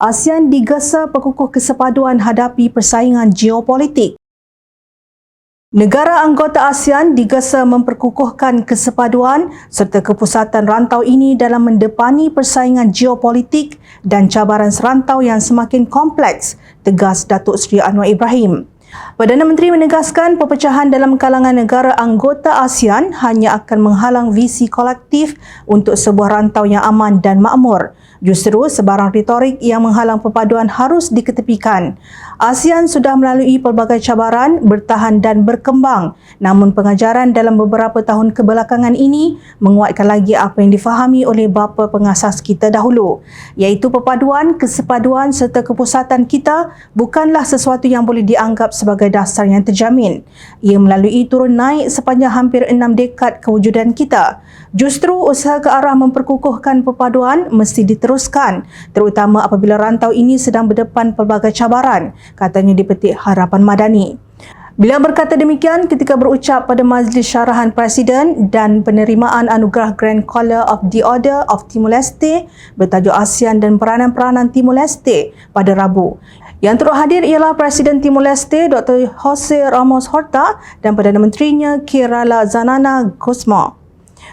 ASEAN digesa perkukuh kesepaduan hadapi persaingan geopolitik. Negara anggota ASEAN digesa memperkukuhkan kesepaduan serta kepusatan rantau ini dalam mendepani persaingan geopolitik dan cabaran serantau yang semakin kompleks, tegas Datuk Seri Anwar Ibrahim. Perdana Menteri menegaskan perpecahan dalam kalangan negara anggota ASEAN hanya akan menghalang visi kolektif untuk sebuah rantau yang aman dan makmur. Justru sebarang retorik yang menghalang perpaduan harus diketepikan. ASEAN sudah melalui pelbagai cabaran, bertahan dan berkembang. Namun pengajaran dalam beberapa tahun kebelakangan ini menguatkan lagi apa yang difahami oleh bapa pengasas kita dahulu, iaitu perpaduan, kesepaduan serta kepusatan kita bukanlah sesuatu yang boleh dianggap sebagai dasar yang terjamin. Ia melalui turun naik sepanjang hampir enam dekad kewujudan kita. Justru usaha ke arah memperkukuhkan perpaduan mesti diteruskan diteruskan terutama apabila rantau ini sedang berdepan pelbagai cabaran katanya di petik Harapan Madani. Bila berkata demikian ketika berucap pada majlis syarahan Presiden dan penerimaan anugerah Grand Collar of the Order of Timor-Leste bertajuk ASEAN dan peranan-peranan Timor-Leste pada Rabu. Yang turut hadir ialah Presiden Timor-Leste Dr. Jose Ramos Horta dan Perdana Menterinya Kirala Zanana Gosma.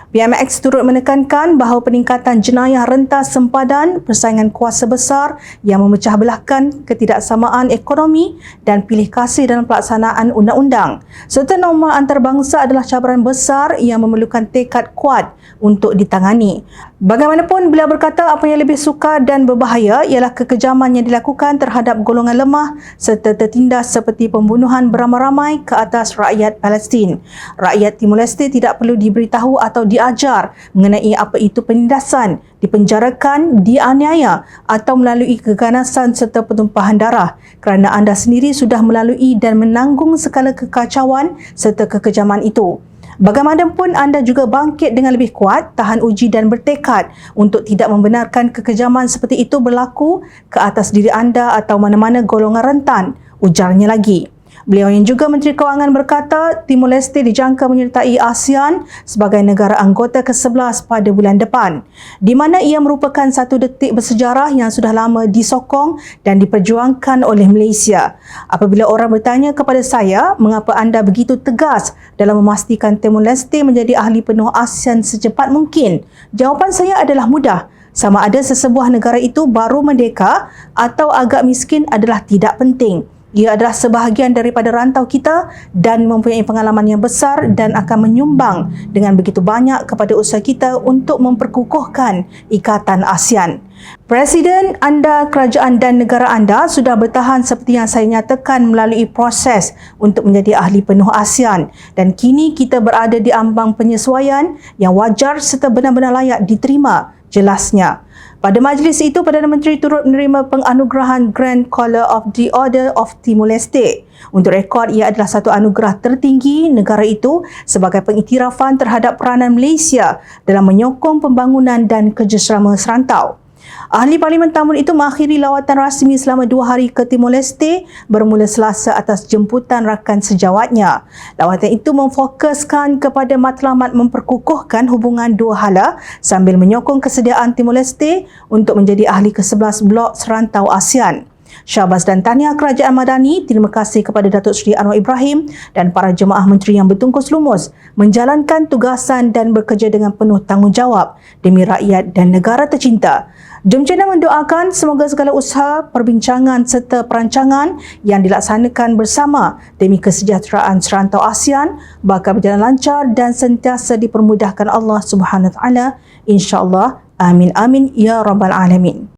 BMX turut menekankan bahawa peningkatan jenayah rentas sempadan persaingan kuasa besar yang memecah belahkan ketidaksamaan ekonomi dan pilih kasih dalam pelaksanaan undang-undang serta norma antarabangsa adalah cabaran besar yang memerlukan tekad kuat untuk ditangani. Bagaimanapun beliau berkata apa yang lebih sukar dan berbahaya ialah kekejaman yang dilakukan terhadap golongan lemah serta tertindas seperti pembunuhan beramai-ramai ke atas rakyat Palestin. Rakyat Timur Leste tidak perlu diberitahu atau di diajar mengenai apa itu penindasan, dipenjarakan, dianiaya atau melalui keganasan serta pertumpahan darah kerana anda sendiri sudah melalui dan menanggung segala kekacauan serta kekejaman itu. Bagaimanapun anda juga bangkit dengan lebih kuat, tahan uji dan bertekad untuk tidak membenarkan kekejaman seperti itu berlaku ke atas diri anda atau mana-mana golongan rentan, ujarnya lagi. Beliau yang juga Menteri Kewangan berkata Timor Leste dijangka menyertai ASEAN sebagai negara anggota ke-11 pada bulan depan di mana ia merupakan satu detik bersejarah yang sudah lama disokong dan diperjuangkan oleh Malaysia. Apabila orang bertanya kepada saya mengapa anda begitu tegas dalam memastikan Timor Leste menjadi ahli penuh ASEAN secepat mungkin, jawapan saya adalah mudah. Sama ada sesebuah negara itu baru merdeka atau agak miskin adalah tidak penting. Ia adalah sebahagian daripada rantau kita dan mempunyai pengalaman yang besar dan akan menyumbang dengan begitu banyak kepada usaha kita untuk memperkukuhkan ikatan ASEAN. Presiden anda, kerajaan dan negara anda sudah bertahan seperti yang saya nyatakan melalui proses untuk menjadi ahli penuh ASEAN dan kini kita berada di ambang penyesuaian yang wajar serta benar-benar layak diterima jelasnya. Pada majlis itu, Perdana Menteri turut menerima penganugerahan Grand Collar of the Order of Timor-Leste. Untuk rekod, ia adalah satu anugerah tertinggi negara itu sebagai pengiktirafan terhadap peranan Malaysia dalam menyokong pembangunan dan kerjasama serantau. Ahli Parlimen Tamun itu mengakhiri lawatan rasmi selama dua hari ke Timor Leste bermula selasa atas jemputan rakan sejawatnya. Lawatan itu memfokuskan kepada matlamat memperkukuhkan hubungan dua hala sambil menyokong kesediaan Timor Leste untuk menjadi ahli ke-11 blok serantau ASEAN. Syabas dan Tania Kerajaan Madani, terima kasih kepada Datuk Seri Anwar Ibrahim dan para jemaah menteri yang bertungkus lumus menjalankan tugasan dan bekerja dengan penuh tanggungjawab demi rakyat dan negara tercinta. Channel mendoakan semoga segala usaha, perbincangan serta perancangan yang dilaksanakan bersama demi kesejahteraan serantau ASEAN bakal berjalan lancar dan sentiasa dipermudahkan Allah Subhanahu Wa Taala. Insya-Allah. Amin amin ya rabbal alamin.